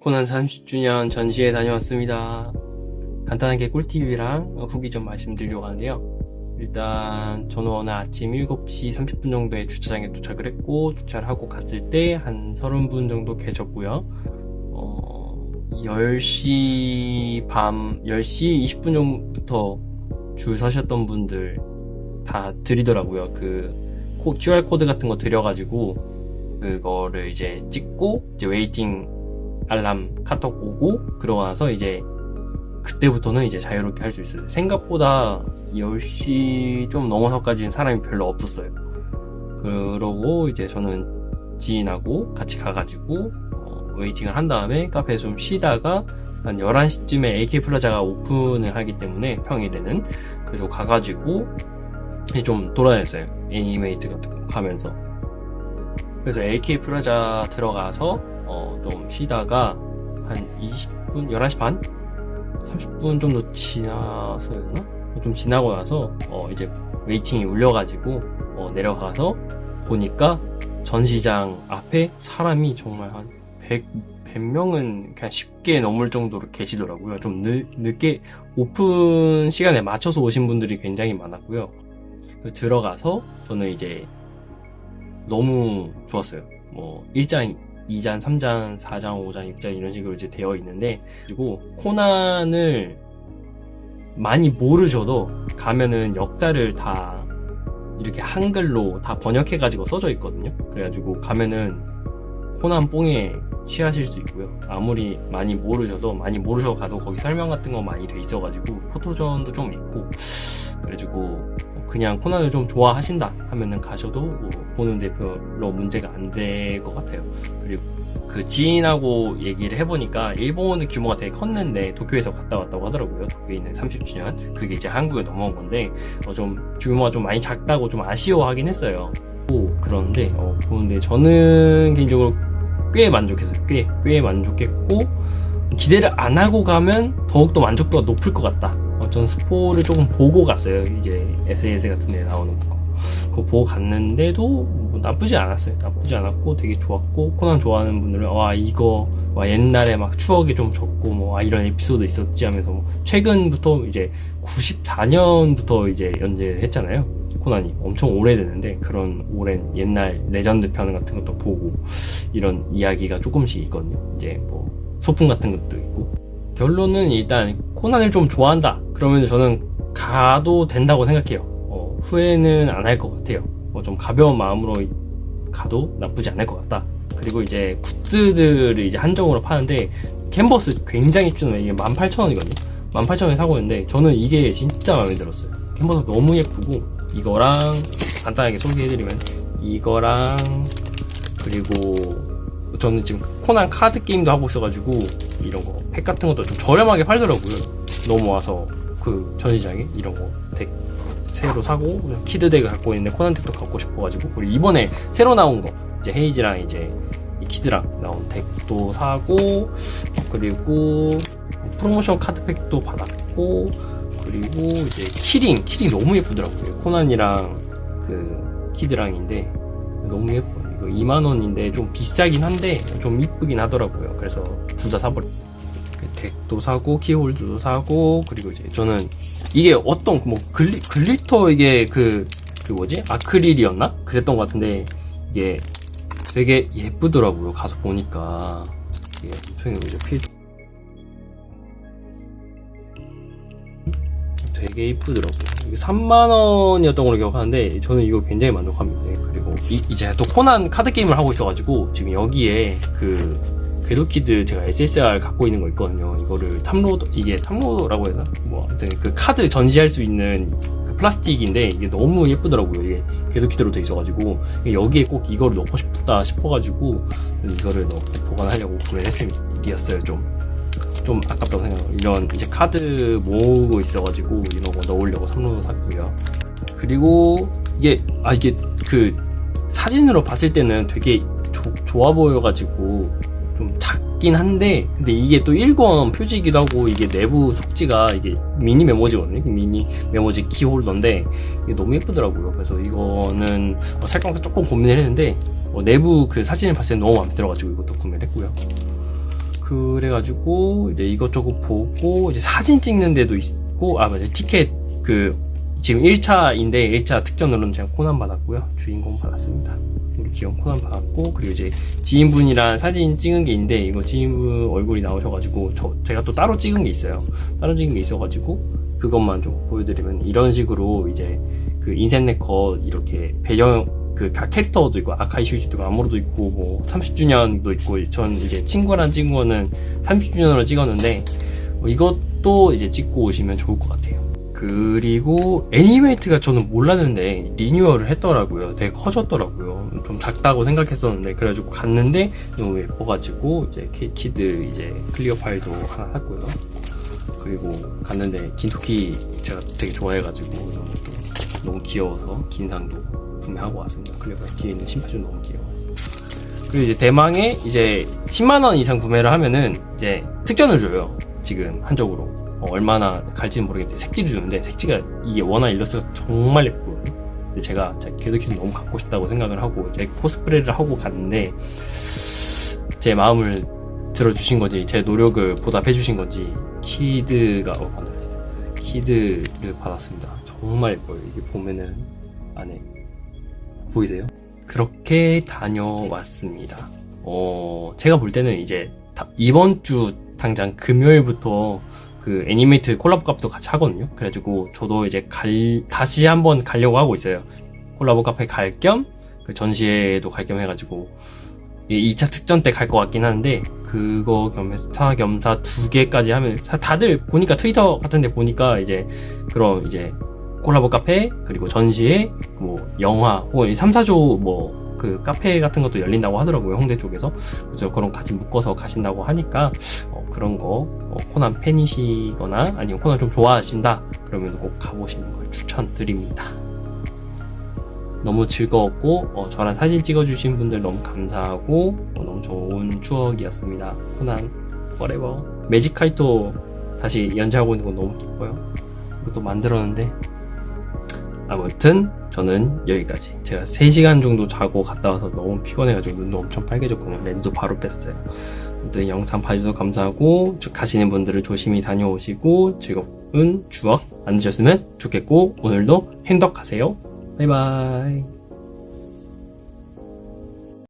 코난 30주년 전시회 다녀왔습니다. 간단하게 꿀팁이랑 후기 좀 말씀드리려고 하는데요. 일단 저는 오늘 아침 7시 30분 정도에 주차장에 도착을 했고 주차를 하고 갔을 때 한 30분 정도 계셨고요. 어, 10시 밤 10시 20분 정도부터 줄 서셨던 분들 다 드리더라고요. 그 코- QR 코드 같은 거 드려가지고 그거를 이제 찍고 이제 웨이팅 알람 카톡 오고 나서 이제 그때부터는 이제 자유롭게 할 수 있어요. 생각보다 10시 좀 넘어서까지는 사람이 별로 없었어요. 그러고 이제 저는 지인하고 같이 가가지고 어, 웨이팅을 한 다음에 카페에 좀 쉬다가 한 11시쯤에 AK 플라자가 오픈을 하기 때문에 평일에는 그래서 가가지고 좀 돌아다녔어요. 애니메이트 같은 거 가면서. 그래서 AK 플라자 들어가서 어, 좀 쉬다가 한 20분, 11시 반? 30분 정도 지나서였나? 좀 지나고 나서 어, 이제 웨이팅이 울려가지고 어, 내려가서 보니까 전시장 앞에 사람이 정말 한 100, 100명은 그냥 쉽게 넘을 정도로 계시더라고요. 좀 늦, 늦게 오픈 시간에 맞춰서 오신 분들이 굉장히 많았고요. 그 들어가서 저는 이제 너무 좋았어요. 뭐 1장, 2장, 3장, 4장, 5장, 6장 이런 식으로 이제 되어 있는데 그리고 코난을 많이 모르셔도 가면은 역사를 다 이렇게 한글로 다 번역해 가지고 써져 있거든요. 그래가지고 가면은 코난 뽕에 취하실 수 있고요. 아무리 많이 모르셔도 많이 모르셔 가도 거기 설명 같은 거 많이 돼 있어가지고 포토전도 좀 있고 그래가지고 그냥 코난을 좀 좋아하신다 하면은 가셔도 뭐 보는데 별로 문제가 안 될 것 같아요. 그리고 그 지인하고 얘기를 해보니까 일본의 규모가 되게 컸는데 도쿄에서 갔다 왔다고 하더라고요. 도쿄에 있는 30주년 그게 이제 한국에 넘어온 건데 어, 좀 규모가 좀 많이 작다고 좀 아쉬워하긴 했어요. 오, 그런데 어, 보는데 저는 개인적으로 꽤 만족했어요. 꽤 꽤 만족했고 기대를 안 하고 가면 더욱더 만족도가 높을 것 같다. 어, 전 스포를 조금 보고 갔어요. 이제 SAS 같은 데 나오는 거. 그거 보고 갔는데도 뭐 나쁘지 않았어요. 나쁘지 않았고 되게 좋았고 코난 좋아하는 분들은 와 이거 와 옛날에 막 추억이 좀 적고 뭐 아, 이런 에피소드 있었지 하면서 뭐 최근부터 이제 94년부터 이제 연재를 했잖아요. 코난이 엄청 오래됐는데 그런 오랜 옛날 레전드 편 같은 것도 보고 이런 이야기가 조금씩 있거든요. 이제 뭐 소품 같은 것도 있고 결론은 일단 코난을 좀 좋아한다. 그러면 저는 가도 된다고 생각해요. 어, 후회는 안 할 것 같아요. 어, 좀 가벼운 마음으로 가도 나쁘지 않을 것 같다. 그리고 이제 굿즈들을 이제 한정으로 파는데 캔버스 굉장히 추는 이게 18,000원이거든요. 18,000원에 사고 있는데 저는 이게 진짜 마음에 들었어요. 캔버스 너무 예쁘고 이거랑 간단하게 소개해드리면 이거랑 그리고 저는 지금 코난 카드 게임도 하고 있어가지고 이런 거 팩 같은 것도 좀 저렴하게 팔더라고요. 넘어와서 그 전시장에 이런 거덱 새로 사고 키드 덱을 갖고 있는데 코난 덱도 갖고 싶어가지고 그리고 이번에 새로 나온 거 이제 헤이즈랑 이제 이 키드랑 나온 덱도 사고 그리고 프로모션 카드팩도 받았고 그리고 이제 키링 키링 너무 예쁘더라고요. 코난이랑 그 키드랑인데 너무 예뻐요. 이거 2만원인데 좀 비싸긴 한데 좀 이쁘긴 하더라고요. 그래서 둘다그 덱도 사고 키홀드도 사고 그리고 이제 저는 이게 어떤 뭐 글리, 글리터 이게 그, 그 뭐지 아크릴이었나 그랬던 것 같은데 이게 되게 예쁘더라고요 가서 보니까 이게 엄청 이제 필 되게 이쁘더라고요. 이게 3만원이었던 걸로 기억하는데, 저는 이거 굉장히 만족합니다. 예, 그리고, 이, 이제 또 코난 카드 게임을 하고 있어가지고, 지금 여기에 그, 궤도키드 제가 SSR 갖고 있는 거 있거든요. 이거를 탐로드, 이게 탐로드라고 해야 되나? 뭐, 아무튼 그 카드 전시할 수 있는 그 플라스틱인데, 이게 너무 예쁘더라고요. 이게 궤도키드로 돼 있어가지고, 여기에 꼭 이거를 넣고 싶다 싶어가지고, 이거를 넣고 보관하려고 구매를 했습니다. 일이었어요, 좀. 좀 아깝다고 생각해요. 이런 이제 카드 모으고 있어가지고 이런 거 넣으려고 3로 샀고요. 그리고 이게 아 이게 그 사진으로 봤을 때는 되게 조- 좋아 보여가지고 좀 작긴 한데 근데 이게 또 1권 표지이기도 하고 이게 내부 속지가 이게 미니 메모지거든요. 미니 메모지 키홀더인데 이게 너무 예쁘더라고요. 그래서 이거는 어, 살까 조금 고민을 했는데 어, 내부 그 사진을 봤을 때 너무 마음에 들어가지고 이것도 구매를 했고요. 그래가지고 이제 이것저것 보고 이제 사진 찍는 데도 있고 아 맞아 티켓 그 지금 1차인데 1차 특전으로는 제가 코난 받았고요 주인공 받았습니다 귀여운 코난 받았고 그리고 이제 지인분이랑 사진 찍은 게 있는데 이거 지인분 얼굴이 나오셔가지고 저 제가 또 따로 찍은 게 있어요 따로 찍은 게 있어가지고 그것만 좀 보여드리면 이런 식으로 이제 그 인생 네컷 이렇게 배경 그각 캐릭터도 있고 아카이 슈지도 있고 아무로도 있고 뭐 30주년도 있고 전 이제 친구랑 찍은 거는 30주년으로 찍었는데 뭐 이것도 이제 찍고 오시면 좋을 것 같아요. 그리고 애니메이트가 저는 몰랐는데 리뉴얼을 했더라고요. 되게 커졌더라고요. 좀 작다고 생각했었는데 그래가지고 갔는데 너무 예뻐가지고 이제 키- 키드 이제 클리어 파일도 하나 샀고요. 그리고 갔는데 긴토키 제가 되게 좋아해가지고 너무 또 너무 귀여워서 긴상도 구매하고 왔습니다. 클리어 파일 뒤에 있는 심파도 너무 귀여워. 그리고 이제 대망에 이제 10만 원 이상 구매를 하면은 이제 특전을 줘요. 지금 한적으로 어, 얼마나 갈지는 모르겠는데 색지를 주는데 색지가 이게 원화 일러스트가 정말 예쁘거든요. 근데 제가 개도키도 너무 갖고 싶다고 생각을 하고 이제 코스프레를 하고 갔는데 제 마음을 들어주신 건지 제 노력을 보답해 주신 건지 키드가 어 키드를 받았습니다. 정말 예뻐요. 이게 보면은 안에 보이세요? 그렇게 다녀왔습니다. 어, 제가 볼 때는 이제 다- 이번 주 당장 금요일부터 그 애니메이트 콜라보 카페도 같이 하거든요. 그래가지고 저도 이제 갈, 다시 한번 가려고 하고 있어요. 콜라보 카페 갈 겸, 그 전시회도 갈 겸 해가지고, 2차 특전 때 갈 것 같긴 한데, 그거 겸해서 타 겸사 두 개까지 하면, 다- 다들 보니까 트위터 같은 데 보니까 이제, 그런 이제, 콜라보 카페, 그리고 전시회, 뭐, 영화, 혹은 3, 4조 뭐, 그 카페 같은 것도 열린다고 하더라고요, 홍대 쪽에서. 그래서 그런 거 같이 묶어서 가신다고 하니까, 어, 그런 거, 어, 코난 팬이시거나, 아니면 코난 좀 좋아하신다, 그러면 꼭 가보시는 걸 추천드립니다. 너무 즐거웠고, 어, 저랑 사진 찍어주신 분들 너무 감사하고, 어, 너무 좋은 추억이었습니다. 코난, forever. 매직카이토 다시 연재하고 있는 건 너무 기뻐요. 그것도 만들었는데, 아무튼 저는 여기까지. 제가 3시간 정도 자고 갔다 와서 너무 피곤해가지고 눈도 엄청 빨개졌거든요. 렌즈도 바로 뺐어요. 아무튼 영상 봐주셔서 감사하고 저- 가시는 분들은 조심히 다녀오시고 즐거운 추억 만드셨으면 좋겠고 오늘도 행복하세요. 바이바이